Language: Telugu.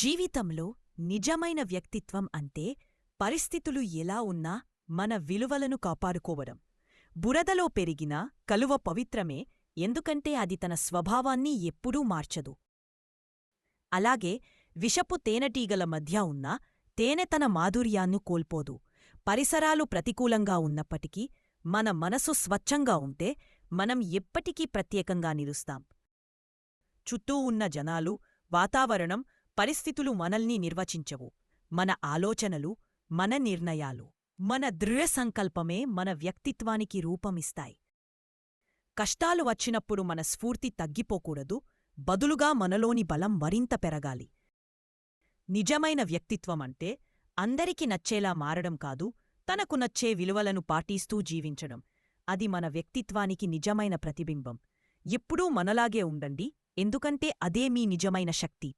జీవితంలో నిజమైన వ్యక్తిత్వం అంటే పరిస్థితులు ఎలా ఉన్నా మన విలువలను కాపాడుకోవడం. బురదలో పెరిగిన కలువ పవిత్రమే ఎందుకంటే అది తన స్వభావాన్ని ఎప్పుడూ మార్చదు. అలాగే విషపు తేనెటీగల మధ్య ఉన్న తేనె తన మాధుర్యాన్ని కోల్పోదు. పరిసరాలు ప్రతికూలంగా ఉన్నప్పటికీ మన మనసు స్వచ్ఛంగా ఉంటే మనం ఎప్పటికీ ప్రత్యేకంగా నిలుస్తాం. చుట్టూ ఉన్న జనాలు వాతావరణం పరిస్థితులు మనల్ని నిర్వచించవు. మన ఆలోచనలు మన నిర్ణయాలు మన దృఢ సంకల్పమే మన వ్యక్తిత్వానికి రూపమిస్తాయి. కష్టాలు వచ్చినప్పుడు మన స్ఫూర్తి తగ్గిపోకూడదు బదులుగా మనలోని బలం మరింత పెరగాలి. నిజమైన వ్యక్తిత్వమంటే అందరికి నచ్చేలా మారడం కాదు తనకు నచ్చే విలువలను పాటిస్తూ జీవించడం. అది మన వ్యక్తిత్వానికి నిజమైన ప్రతిబింబం. ఎప్పుడూ మనలాగే ఉండండి ఎందుకంటే అదే మీ నిజమైన శక్తి.